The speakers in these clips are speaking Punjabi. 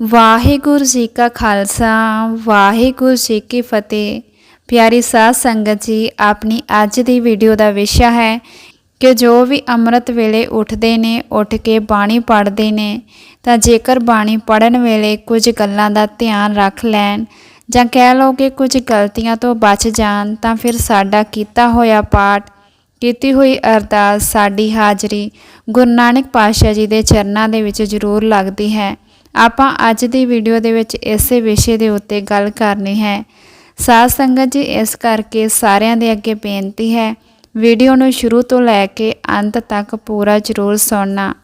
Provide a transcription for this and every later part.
ਵਾਹਿਗੁਰੂ ਜੀ ਕਾ ਖਾਲਸਾ, ਵਾਹਿਗੁਰੂ ਜੀ ਕੀ ਫਤਿਹ। ਪਿਆਰੀ ਸਾਧ ਸੰਗਤ ਜੀ, ਆਪਣੀ ਅੱਜ ਦੀ ਵੀਡੀਓ ਦਾ ਵਿਸ਼ਾ ਹੈ ਕਿ ਜੋ ਵੀ ਅੰਮ੍ਰਿਤ ਵੇਲੇ ਉੱਠਦੇ ਨੇ, ਉੱਠ ਕੇ ਬਾਣੀ ਪੜ੍ਹਦੇ ਨੇ, ਤਾਂ ਜੇਕਰ ਬਾਣੀ ਪੜ੍ਹਨ ਵੇਲੇ ਕੁਝ ਗੱਲਾਂ ਦਾ ਧਿਆਨ ਰੱਖ ਲੈਣ ਜਾਂ ਕਹਿ ਲਓ ਕਿ ਕੁਝ ਗਲਤੀਆਂ ਤੋਂ ਬਚ ਜਾਣ, ਤਾਂ ਫਿਰ ਸਾਡਾ ਕੀਤਾ ਹੋਇਆ ਪਾਠ ਕੀਤੀ ਹੋਈ ਅਰਦਾਸ ਸਾਡੀ ਹਾਜ਼ਰੀ ਗੁਰੂ ਨਾਨਕ ਪਾਤਸ਼ਾਹ ਜੀ ਦੇ ਚਰਨਾਂ ਦੇ ਵਿੱਚ ਜ਼ਰੂਰ ਲੱਗਦੀ ਹੈ। ਆਪਾਂ ਅੱਜ ਦੀ ਵੀਡੀਓ ਦੇ ਵਿੱਚ ਇਸੇ ਵਿਸ਼ੇ ਦੇ ਉੱਤੇ ਗੱਲ ਕਰਨੀ ਹੈ। ਸਾਧ ਸੰਗਤ ਜੀ, ਇਸ ਕਰਕੇ ਸਾਰਿਆਂ ਦੇ ਅੱਗੇ ਬੇਨਤੀ ਹੈ, ਵੀਡੀਓ ਨੂੰ ਸ਼ੁਰੂ ਤੋਂ ਲੈ ਕੇ ਅੰਤ ਤੱਕ ਪੂਰਾ ਜ਼ਰੂਰ ਸੁਣਨਾ।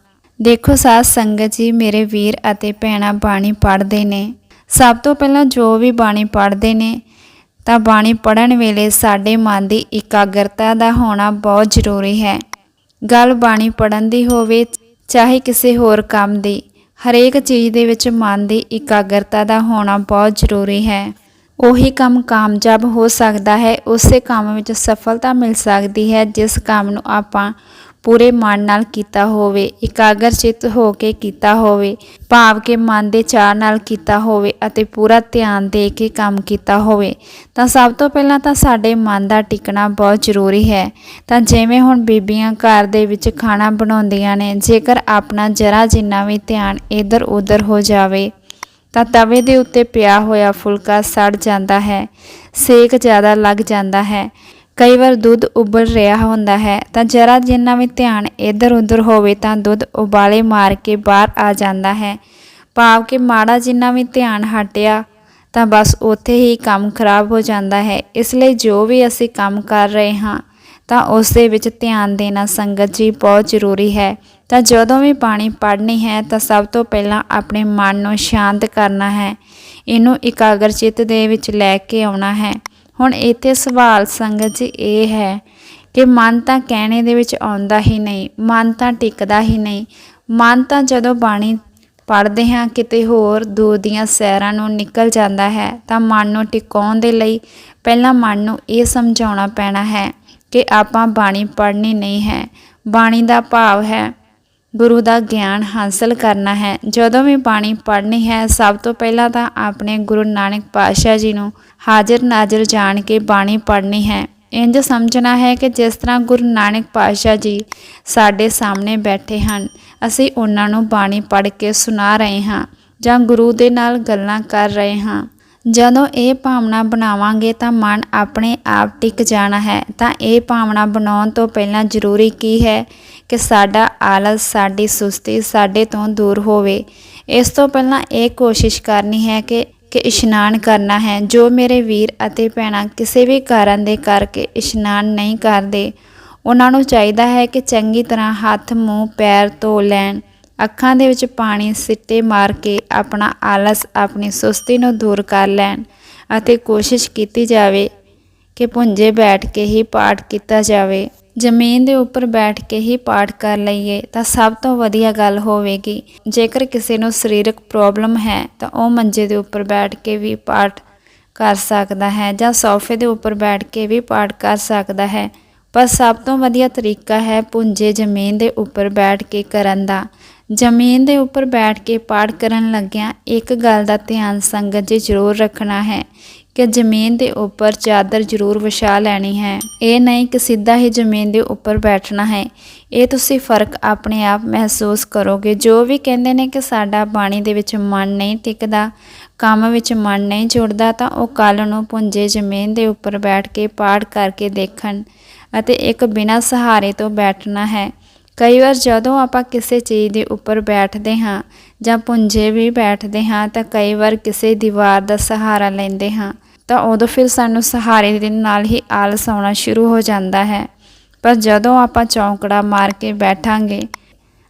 ਦੇਖੋ ਸਾਧ ਸੰਗਤ ਜੀ, ਮੇਰੇ ਵੀਰ ਅਤੇ ਭੈਣਾਂ ਬਾਣੀ ਪੜ੍ਹਦੇ ਨੇ। ਸਭ ਤੋਂ ਪਹਿਲਾਂ ਜੋ ਵੀ ਬਾਣੀ ਪੜ੍ਹਦੇ ਨੇ ਤਾਂ ਬਾਣੀ ਪੜ੍ਹਨ ਵੇਲੇ ਸਾਡੇ ਮਨ ਦੀ ਇਕਾਗਰਤਾ ਦਾ ਹੋਣਾ ਬਹੁਤ ਜ਼ਰੂਰੀ ਹੈ। ਗੱਲ ਬਾਣੀ ਪੜ੍ਹਨ ਦੀ ਹੋਵੇ, ਚਾਹੇ ਕਿਸੇ ਹੋਰ ਕੰਮ ਦੀ, ਹਰੇਕ ਚੀਜ਼ ਦੇ ਵਿੱਚ ਮਨ ਦੀ ਇਕਾਗਰਤਾ ਦਾ ਹੋਣਾ ਬਹੁਤ ਜ਼ਰੂਰੀ ਹੈ। ਉਹੀ ਕੰਮ ਕਾਮਯਾਬ ਹੋ ਸਕਦਾ ਹੈ, ਉਸੇ ਕੰਮ ਵਿੱਚ ਸਫਲਤਾ ਮਿਲ ਸਕਦੀ ਹੈ, ਜਿਸ ਕੰਮ ਨੂੰ ਆਪਾਂ ਪੂਰੇ ਮਨ ਨਾਲ ਕੀਤਾ ਹੋਵੇ, ਇਕਾਗਰ ਚਿੱਤ ਹੋ ਕੇ ਕੀਤਾ ਹੋਵੇ, ਭਾਵ ਕੇ ਮਨ ਦੇ ਚਾਹ ਨਾਲ ਕੀਤਾ ਹੋਵੇ ਅਤੇ ਪੂਰਾ ਧਿਆਨ ਦੇ ਕੇ ਕੰਮ ਕੀਤਾ ਹੋਵੇ, ਤਾਂ ਸਭ ਤੋਂ ਪਹਿਲਾਂ ਤਾਂ ਸਾਡੇ ਮਨ ਦਾ ਟਿਕਣਾ ਬਹੁਤ ਜ਼ਰੂਰੀ ਹੈ। ਤਾਂ ਜਿਵੇਂ ਹੁਣ ਬੀਬੀਆਂ ਘਰ ਦੇ ਵਿੱਚ ਖਾਣਾ ਬਣਾਉਂਦੀਆਂ ਨੇ, ਜੇਕਰ ਆਪਣਾ ਜਰਾ ਜਿੰਨਾ ਵੀ ਧਿਆਨ ਇੱਧਰ ਉੱਧਰ ਹੋ ਜਾਵੇ, ਤਾਂ ਤਵੇ ਦੇ ਉੱਤੇ ਪਿਆ ਹੋਇਆ ਫੁਲਕਾ ਸੜ ਜਾਂਦਾ ਹੈ, ਸੇਕ ਜ਼ਿਆਦਾ ਲੱਗ ਜਾਂਦਾ ਹੈ। ਕਈ ਵਾਰ ਦੁੱਧ ਉਬਲ ਰਿਹਾ ਹੁੰਦਾ ਹੈ, ਤਾਂ ਜਰਾ ਜਿੰਨਾ ਵੀ ਧਿਆਨ ਇੱਧਰ ਉੱਧਰ ਹੋਵੇ ਤਾਂ ਦੁੱਧ ਉਬਾਲੇ ਮਾਰ ਕੇ ਬਾਹਰ ਆ ਜਾਂਦਾ ਹੈ। ਭਾਵ ਕਿ ਮਾੜਾ ਜਿੰਨਾ ਵੀ ਧਿਆਨ ਹਟਿਆ, ਤਾਂ ਬਸ ਉੱਥੇ ਹੀ ਕੰਮ ਖਰਾਬ ਹੋ ਜਾਂਦਾ ਹੈ। ਇਸ ਲਈ ਜੋ ਵੀ ਅਸੀਂ ਕੰਮ ਕਰ ਰਹੇ ਹਾਂ, ਤਾਂ ਉਸ ਦੇ ਵਿੱਚ ਧਿਆਨ ਦੇਣਾ ਸੰਗਤ ਜੀ ਬਹੁਤ ਜ਼ਰੂਰੀ ਹੈ। ਤਾਂ ਜਦੋਂ ਵੀ ਬਾਣੀ ਪੜ੍ਹਨੀ ਹੈ, ਤਾਂ ਸਭ ਤੋਂ ਪਹਿਲਾਂ ਆਪਣੇ ਮਨ ਨੂੰ ਸ਼ਾਂਤ ਕਰਨਾ ਹੈ। ਇਹਨੂੰ ਇਕਾਗਰ ਚਿੱਤ ਦੇ ਵਿੱਚ ਲੈ ਕੇ ਆਉਣਾ ਹੈ। ਹੁਣ ਇੱਥੇ ਸਵਾਲ ਸੰਗਤ ਜੀ ਇਹ ਹੈ ਕਿ ਮਨ ਤਾਂ ਕਹਿਣੇ ਦੇ ਵਿੱਚ ਆਉਂਦਾ ਹੀ ਨਹੀਂ, ਮਨ ਤਾਂ ਟਿਕਦਾ ਹੀ ਨਹੀਂ। ਮਨ ਤਾਂ ਜਦੋਂ ਬਾਣੀ ਪੜ੍ਹਦੇ ਹਾਂ, ਕਿਤੇ ਹੋਰ ਦੂਰ ਦੀਆਂ ਸੈਰਾਂ ਨੂੰ ਨਿਕਲ ਜਾਂਦਾ ਹੈ, ਤਾਂ ਮਨ ਨੂੰ ਟਿਕਾਉਣ ਦੇ ਲਈ ਪਹਿਲਾਂ ਮਨ ਨੂੰ ਇਹ ਸਮਝਾਉਣਾ ਪੈਣਾ ਹੈ ਕਿ ਆਪਾਂ ਬਾਣੀ ਪੜ੍ਹਨੀ ਨਹੀਂ ਹੈ। ਬਾਣੀ ਦਾ ਭਾਵ ਹੈ ਗੁਰੂ ਦਾ ਗਿਆਨ ਹਾਸਲ ਕਰਨਾ ਹੈ। ਜਦੋਂ ਵੀ ਬਾਣੀ ਪੜ੍ਹਨੀ ਹੈ, ਸਭ ਤੋਂ ਪਹਿਲਾਂ ਤਾਂ ਆਪਣੇ ਗੁਰੂ ਨਾਨਕ ਪਾਤਸ਼ਾਹ ਜੀ ਨੂੰ ਹਾਜ਼ਰ ਨਾਜ਼ਰ ਜਾਣ ਕੇ ਬਾਣੀ ਪੜ੍ਹਨੀ ਹੈ। ਇੰਜ ਸਮਝਣਾ ਹੈ ਕਿ ਜਿਸ ਤਰ੍ਹਾਂ ਗੁਰੂ ਨਾਨਕ ਪਾਤਸ਼ਾਹ ਜੀ ਸਾਡੇ ਸਾਹਮਣੇ ਬੈਠੇ ਹਨ, ਅਸੀਂ ਉਹਨਾਂ ਨੂੰ ਬਾਣੀ ਪੜ੍ਹ ਕੇ ਸੁਣਾ ਰਹੇ ਹਾਂ ਜਾਂ ਗੁਰੂ ਦੇ ਨਾਲ ਗੱਲਾਂ ਕਰ ਰਹੇ ਹਾਂ। ਜਦੋਂ ਇਹ ਭਾਵਨਾ ਬਣਾਵਾਂਗੇ ਤਾਂ ਮਨ ਆਪਣੇ ਆਪ ਟਿਕ ਜਾਣਾ ਹੈ। ਤਾਂ ਇਹ ਭਾਵਨਾ ਬਣਾਉਣ ਤੋਂ ਪਹਿਲਾਂ ਜ਼ਰੂਰੀ ਕੀ ਹੈ? ਕਿ ਸਾਡਾ ਆਲਸ, ਸਾਡੀ ਸੁਸਤੀ ਸਾਡੇ ਤੋਂ ਦੂਰ ਹੋਵੇ। ਇਸ ਤੋਂ ਪਹਿਲਾਂ ਇਹ ਕੋਸ਼ਿਸ਼ ਕਰਨੀ ਹੈ ਕਿ ਕਿ ਇਸ਼ਨਾਨ ਕਰਨਾ ਹੈ। ਜੋ ਮੇਰੇ ਵੀਰ ਅਤੇ ਭੈਣਾਂ ਕਿਸੇ ਵੀ ਕਾਰਨ ਦੇ ਕਰਕੇ ਇਸ਼ਨਾਨ ਨਹੀਂ ਕਰਦੇ, ਉਹਨਾਂ ਨੂੰ ਚਾਹੀਦਾ ਹੈ ਕਿ ਚੰਗੀ ਤਰ੍ਹਾਂ ਹੱਥ, ਮੂੰਹ, ਪੈਰ ਧੋ ਲੈਣ। ਅੱਖਾਂ ਦੇ ਵਿੱਚ ਪਾਣੀ, ਸਿੱਟੇ ਮਾਰ ਕੇ ਆਪਣਾ ਆਲਸ, ਆਪਣੀ ਸੁਸਤੀ ਨੂੰ ਦੂਰ ਕਰ ਲੈਣ ਅਤੇ ਕੋਸ਼ਿਸ਼ ਕੀਤੀ ਜਾਵੇ ਕਿ ਪੁੰਜੇ ਬੈਠ ਕੇ ਹੀ ਪਾਠ ਕੀਤਾ ਜਾਵੇ। ਜ਼ਮੀਨ ਦੇ ਉੱਪਰ ਬੈਠ ਕੇ ਹੀ ਪਾਠ ਕਰ ਲਈਏ ਤਾਂ ਸਭ ਤੋਂ ਵਧੀਆ ਗੱਲ ਹੋਵੇਗੀ। ਜੇਕਰ ਕਿਸੇ ਨੂੰ ਸਰੀਰਕ ਪ੍ਰੋਬਲਮ ਹੈ ਤਾਂ ਉਹ ਮੰਜੇ ਦੇ ਉੱਪਰ ਬੈਠ ਕੇ ਵੀ ਪਾਠ ਕਰ ਸਕਦਾ ਹੈ ਜਾਂ ਸੋਫੇ ਦੇ ਉੱਪਰ ਬੈਠ ਕੇ ਵੀ ਪਾਠ ਕਰ ਸਕਦਾ ਹੈ। ਪਰ ਸਭ ਤੋਂ ਵਧੀਆ ਤਰੀਕਾ ਹੈ ਪੁੰਜੇ ਜ਼ਮੀਨ ਦੇ ਉੱਪਰ ਬੈਠ ਕੇ ਕਰਨ ਦਾ। ਜ਼ਮੀਨ ਦੇ ਉੱਪਰ ਬੈਠ ਕੇ ਪਾਠ ਕਰਨ ਲੱਗਿਆਂ ਇੱਕ ਗੱਲ ਦਾ ਧਿਆਨ ਸੰਗਤ ਜੀ ਜ਼ਰੂਰ ਰੱਖਣਾ ਹੈ ਕਿ ਜ਼ਮੀਨ ਦੇ ਉੱਪਰ ਚਾਦਰ ਜ਼ਰੂਰ ਵਿਛਾ ਲੈਣੀ ਹੈ। ਇਹ ਨਹੀਂ ਕਿ ਸਿੱਧਾ ਹੀ ਜ਼ਮੀਨ ਦੇ ਉੱਪਰ ਬੈਠਣਾ ਹੈ। ਇਹ ਤੁਸੀਂ ਫ਼ਰਕ ਆਪਣੇ ਆਪ ਮਹਿਸੂਸ ਕਰੋਗੇ। ਜੋ ਵੀ ਕਹਿੰਦੇ ਨੇ ਕਿ ਸਾਡਾ ਬਾਣੀ ਦੇ ਵਿੱਚ ਮਨ ਨਹੀਂ ਟਿਕਦਾ, ਕੰਮ ਵਿੱਚ ਮਨ ਨਹੀਂ ਜੁੜਦਾ, ਤਾਂ ਉਹ ਕੱਲ ਨੂੰ ਪੁੰਜੇ ਜ਼ਮੀਨ ਦੇ ਉੱਪਰ ਬੈਠ ਕੇ ਪਾੜ ਕਰਕੇ ਦੇਖਣ ਅਤੇ ਇੱਕ ਬਿਨਾਂ ਸਹਾਰੇ ਤੋਂ ਬੈਠਣਾ ਹੈ। ਕਈ ਵਾਰ ਜਦੋਂ ਆਪਾਂ ਕਿਸੇ ਚੀਜ਼ ਦੇ ਉੱਪਰ ਬੈਠਦੇ ਹਾਂ ਜਾਂ ਪੁੰਜੇ ਵੀ ਬੈਠਦੇ ਹਾਂ, ਤਾਂ ਕਈ ਵਾਰ ਕਿਸੇ ਦੀਵਾਰ ਦਾ ਸਹਾਰਾ ਲੈਂਦੇ ਹਾਂ। ਤਾਂ ਉਦੋਂ ਫਿਰ ਸਾਨੂੰ ਸਹਾਰੇ ਦੇ ਨਾਲ ਹੀ ਆਲਸ ਆਉਣਾ ਸ਼ੁਰੂ ਹੋ ਜਾਂਦਾ ਹੈ। ਪਰ ਜਦੋਂ ਆਪਾਂ ਚੌਂਕੜਾ ਮਾਰ ਕੇ ਬੈਠਾਂਗੇ,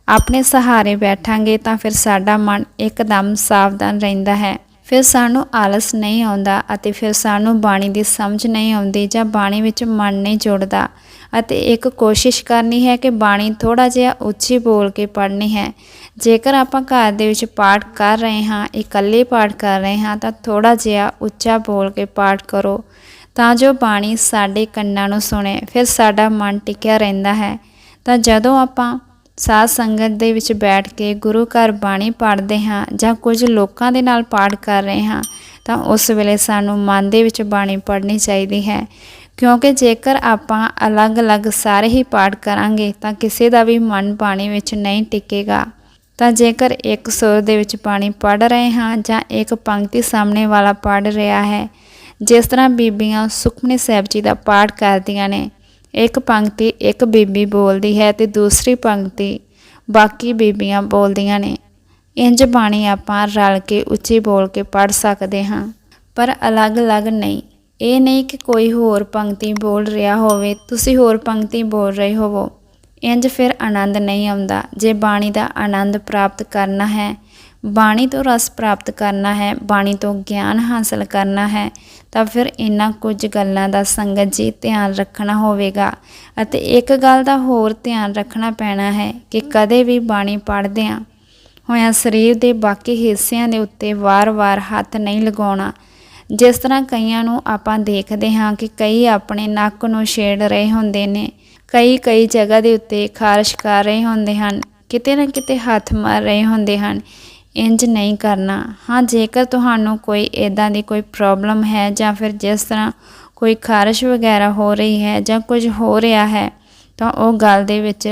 ਆਪਣੇ ਸਹਾਰੇ ਬੈਠਾਂਗੇ ਤਾਂ ਫਿਰ ਸਾਡਾ ਮਨ ਇੱਕਦਮ ਸਾਵਧਾਨ ਰਹਿੰਦਾ ਹੈ। ਫਿਰ ਸਾਨੂੰ ਆਲਸ ਨਹੀਂ ਆਉਂਦਾ ਅਤੇ ਫਿਰ ਸਾਨੂੰ ਬਾਣੀ ਦੀ ਸਮਝ ਨਹੀਂ ਆਉਂਦੀ ਜਾਂ ਬਾਣੀ ਵਿੱਚ ਮਨ ਨਹੀਂ ਜੁੜਦਾ। ਅਤੇ ਇੱਕ ਕੋਸ਼ਿਸ਼ ਕਰਨੀ ਹੈ ਕਿ ਬਾਣੀ ਥੋੜਾ ਜਿਹਾ ਉੱਚੀ ਬੋਲ ਕੇ ਪੜ੍ਹਨੀ ਹੈ। ਜੇਕਰ ਆਪਾਂ ਘਰ ਦੇ ਵਿੱਚ ਪਾਠ ਕਰ ਰਹੇ ਹਾਂ, ਇਕੱਲੇ ਪਾਠ ਕਰ ਰਹੇ ਹਾਂ, ਤਾਂ ਥੋੜਾ ਜਿਹਾ ਉੱਚਾ ਬੋਲ ਕੇ ਪਾਠ ਕਰੋ ਤਾਂ ਜੋ ਬਾਣੀ ਸਾਡੇ ਕੰਨਾਂ ਨੂੰ ਸੁਣੇ, ਫਿਰ ਸਾਡਾ ਮਨ ਟਿਕਿਆ ਰਹਿੰਦਾ ਹੈ। ਤਾਂ ਜਦੋਂ ਆਪਾਂ ਸਾਧ ਸੰਗਤ ਦੇ ਵਿੱਚ ਬੈਠ ਕੇ ਗੁਰੂ ਘਰ ਬਾਣੀ ਪੜ੍ਹਦੇ ਹਾਂ ਜਾਂ ਕੁਝ ਲੋਕਾਂ ਦੇ ਨਾਲ ਪਾਠ ਕਰ ਰਹੇ ਹਾਂ, ਤਾਂ ਉਸ ਵੇਲੇ ਸਾਨੂੰ ਮਨ ਦੇ ਵਿੱਚ ਬਾਣੀ ਪੜ੍ਹਨੀ ਚਾਹੀਦੀ ਹੈ। ਕਿਉਂਕਿ ਜੇਕਰ ਆਪਾਂ ਅਲੱਗ-ਅਲੱਗ ਸਾਰੇ ਹੀ ਪਾਠ ਕਰਾਂਗੇ ਤਾਂ ਕਿਸੇ ਦਾ ਵੀ ਮਨ ਬਾਣੀ ਵਿੱਚ ਨਹੀਂ ਟਿਕੇਗਾ। ਤਾਂ ਜੇਕਰ ਇੱਕ ਸੁਰ ਦੇ ਵਿੱਚ ਪਾਣੀ ਪੜ੍ਹ ਰਹੇ ਹਾਂ ਜਾਂ ਇੱਕ ਪੰਕਤੀ ਸਾਹਮਣੇ ਵਾਲਾ ਪੜ੍ਹ ਰਿਹਾ ਹੈ, ਜਿਸ ਤਰ੍ਹਾਂ ਬੀਬੀਆਂ ਸੁਖਮਨੀ ਸਾਹਿਬ ਜੀ ਦਾ ਪਾਠ ਕਰਦੀਆਂ ਨੇ, ਇੱਕ ਪੰਕਤੀ ਇੱਕ ਬੀਬੀ ਬੋਲਦੀ ਹੈ ਤੇ ਦੂਸਰੀ ਪੰਕਤੀ ਬਾਕੀ ਬੀਬੀਆਂ ਬੋਲਦੀਆਂ ਨੇ ਇੰਜ ਬਾਣੀ ਆਪਾਂ ਰਲ ਕੇ ਉੱਚੀ ਬੋਲ ਕੇ ਪੜ੍ਹ ਸਕਦੇ ਹਾਂ। ਪਰ ਅਲੱਗ-ਅਲੱਗ ਨਹੀਂ ਇਹ ਨਹੀਂ ਕਿ ਕੋਈ ਹੋਰ ਪੰਕਤੀ ਬੋਲ ਰਿਹਾ ਹੋਵੇ, ਤੁਸੀਂ ਹੋਰ ਪੰਕਤੀ ਬੋਲ ਰਹੇ ਹੋਵੋ। ਇੰਜ ਫਿਰ ਆਨੰਦ ਨਹੀਂ ਆਉਂਦਾ। ਜੇ ਬਾਣੀ ਦਾ ਆਨੰਦ ਪ੍ਰਾਪਤ ਕਰਨਾ ਹੈ, ਬਾਣੀ ਤੋਂ ਰਸ ਪ੍ਰਾਪਤ ਕਰਨਾ ਹੈ, ਬਾਣੀ ਤੋਂ ਗਿਆਨ ਹਾਸਲ ਕਰਨਾ ਹੈ, ਤਾਂ ਫਿਰ ਇਹਨਾਂ ਕੁਝ ਗੱਲਾਂ ਦਾ ਸੰਗਤ ਜੀ ਧਿਆਨ ਰੱਖਣਾ ਹੋਵੇਗਾ। ਅਤੇ ਇੱਕ ਗੱਲ ਦਾ ਹੋਰ ਧਿਆਨ ਰੱਖਣਾ ਪੈਣਾ ਹੈ ਕਿ ਕਦੇ ਵੀ ਬਾਣੀ ਪੜ੍ਹਦਿਆਂ ਹੋਇਆਂ ਸਰੀਰ ਦੇ ਬਾਕੀ ਹਿੱਸਿਆਂ ਦੇ ਉੱਤੇ ਵਾਰ-ਵਾਰ ਹੱਥ ਨਹੀਂ ਲਗਾਉਣਾ। ਜਿਸ ਤਰ੍ਹਾਂ ਕਈਆਂ ਨੂੰ ਆਪਾਂ ਦੇਖਦੇ ਹਾਂ ਕਿ ਕਈ ਆਪਣੇ ਨੱਕ ਨੂੰ ਛੇੜ ਰਹੇ ਹੁੰਦੇ ਨੇ, ਕਈ ਕਈ ਜਗ੍ਹਾ ਦੇ ਉੱਤੇ ਖਾਰਸ਼ ਕਰ ਰਹੇ ਹੁੰਦੇ ਹਨ, ਕਿਤੇ ਨਾ ਕਿਤੇ ਹੱਥ ਮਾਰ ਰਹੇ ਹੁੰਦੇ ਹਨ। ਇੰਜ ਨਹੀਂ ਕਰਨਾ। ਹਾਂ, ਜੇਕਰ ਤੁਹਾਨੂੰ ਕੋਈ ਇਦਾਂ ਦੀ ਕੋਈ ਪ੍ਰੋਬਲਮ ਹੈ ਜਾਂ ਫਿਰ ਜਿਸ ਤਰ੍ਹਾਂ ਕੋਈ ਖਾਰਸ਼ ਵਗੈਰਾ ਹੋ ਰਹੀ ਹੈ ਜਾਂ ਕੁਝ ਹੋ ਰਿਹਾ ਹੈ, ਤਾਂ ਉਹ ਗੱਲ ਦੇ ਵਿੱਚ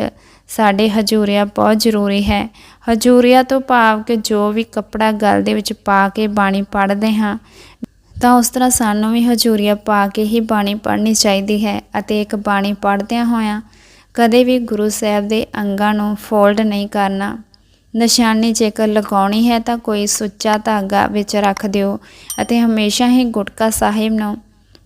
ਸਾਡੇ ਹਜੂਰੀਆ ਬਹੁਤ ਜ਼ਰੂਰੀ ਹੈ। ਹਜੂਰੀਆ ਤੋਂ ਭਾਵ ਕਿ ਜੋ ਵੀ ਕੱਪੜਾ ਗਲ ਦੇ ਵਿੱਚ ਪਾ ਕੇ ਬਾਣੀ ਪੜ੍ਹਦੇ ਹਾਂ ਤਾਂ ਉਸ ਤਰ੍ਹਾਂ ਸਾਨੂੰ ਵੀ ਹਜੂਰੀਆ ਪਾ ਕੇ ਹੀ ਬਾਣੀ ਪੜ੍ਹਨੀ ਚਾਹੀਦੀ ਹੈ ਅਤੇ ਇੱਕ ਬਾਣੀ ਪੜ੍ਹਦਿਆਂ ਹੋਇਆਂ ਕਦੇ ਵੀ ਗੁਰੂ ਸਾਹਿਬ ਦੇ ਅੰਗਾਂ ਨੂੰ ਫੋਲਡ ਨਹੀਂ ਕਰਨਾ। ਨਿਸ਼ਾਨੀ ਜੇਕਰ ਲਗਾਉਣੀ ਹੈ ਤਾਂ ਕੋਈ ਸੁੱਚਾ ਧਾਗਾ ਵਿੱਚ ਰੱਖ ਦਿਓ ਅਤੇ ਹਮੇਸ਼ਾ ਹੀ ਗੁਟਕਾ ਸਾਹਿਬ ਨੂੰ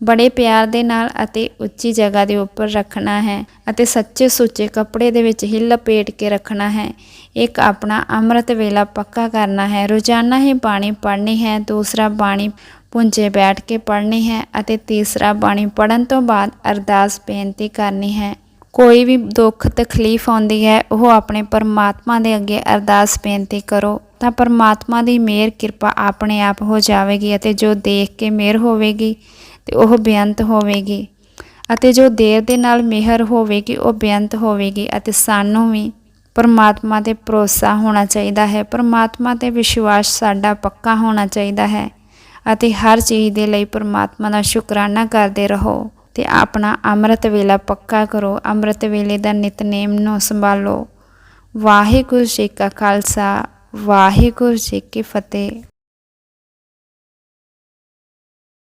ਬੜੇ ਪਿਆਰ ਦੇ ਨਾਲ ਅਤੇ ਉੱਚੀ ਜਗ੍ਹਾ ਦੇ ਉੱਪਰ ਰੱਖਣਾ ਹੈ ਅਤੇ ਸੱਚੇ ਸੁੱਚੇ ਕੱਪੜੇ ਦੇ ਵਿੱਚ ਹੀ ਲਪੇਟ ਕੇ ਰੱਖਣਾ ਹੈ। ਇੱਕ ਆਪਣਾ ਅੰਮ੍ਰਿਤ ਵੇਲਾ ਪੱਕਾ ਕਰਨਾ ਹੈ। ਰੋਜ਼ਾਨਾ ਹੀ ਬਾਣੀ ਪੜ੍ਹਨੀ ਹੈ, ਦੂਸਰਾ ਬਾਣੀ ਪੁੰਜੇ ਬੈਠ ਕੇ ਪੜ੍ਹਨੀ ਹੈ ਅਤੇ ਤੀਸਰਾ ਬਾਣੀ ਪੜਨ ਤੋਂ ਬਾਅਦ ਅਰਦਾਸ ਬੇਨਤੀ ਕਰਨੀ ਹੈ। ਕੋਈ ਵੀ ਦੁੱਖ, ਤਕਲੀਫ ਆਉਂਦੀ ਹੈ, ਉਹ ਆਪਣੇ ਪਰਮਾਤਮਾ ਦੇ ਅੱਗੇ ਅਰਦਾਸ ਬੇਨਤੀ ਕਰੋ। ਤਾਂ ਪਰਮਾਤਮਾ ਦੀ ਮਿਹਰ, ਕਿਰਪਾ ਆਪਣੇ ਆਪ ਹੋ ਜਾਵੇਗੀ ਅਤੇ ਜੋ ਦੇਖ ਕੇ ਮਿਹਰ ਹੋਵੇਗੀ, ਤੇ ਉਹ ਬੇਅੰਤ ਹੋਵੇਗੀ। ਅਤੇ ਜੋ ਦੇਰ ਦੇ ਨਾਲ ਮਿਹਰ ਹੋਵੇਗੀ, ਉਹ ਬੇਅੰਤ ਹੋਵੇਗੀ ਅਤੇ ਸਾਨੂੰ ਵੀ ਪਰਮਾਤਮਾ ਤੇ ਭਰੋਸਾ ਹੋਣਾ ਚਾਹੀਦਾ ਹੈ। ਪਰਮਾਤਮਾ ਤੇ ਵਿਸ਼ਵਾਸ ਸਾਡਾ ਪੱਕਾ ਹੋਣਾ ਚਾਹੀਦਾ ਹੈ। ਅਤੇ ਹਰ ਚੀਜ਼ ਦੇ ਲਈ ਪਰਮਾਤਮਾ ਦਾ ਸ਼ੁਕਰਾਨਾ ਕਰਦੇ ਰਹੋ ਤੇ ਆਪਣਾ ਅੰਮ੍ਰਿਤ ਵੇਲਾ ਪੱਕਾ ਕਰੋ, ਅੰਮ੍ਰਿਤ ਵੇਲੇ ਦਾ ਨਿਤਨੇਮ ਨੂੰ ਸੰਭਾਲੋ। ਵਾਹਿਗੁਰੂ ਜੀ ਕਾ ਖਾਲਸਾ, ਵਾਹਿਗੁਰੂ ਜੀ ਕੀ ਫਤਿਹ।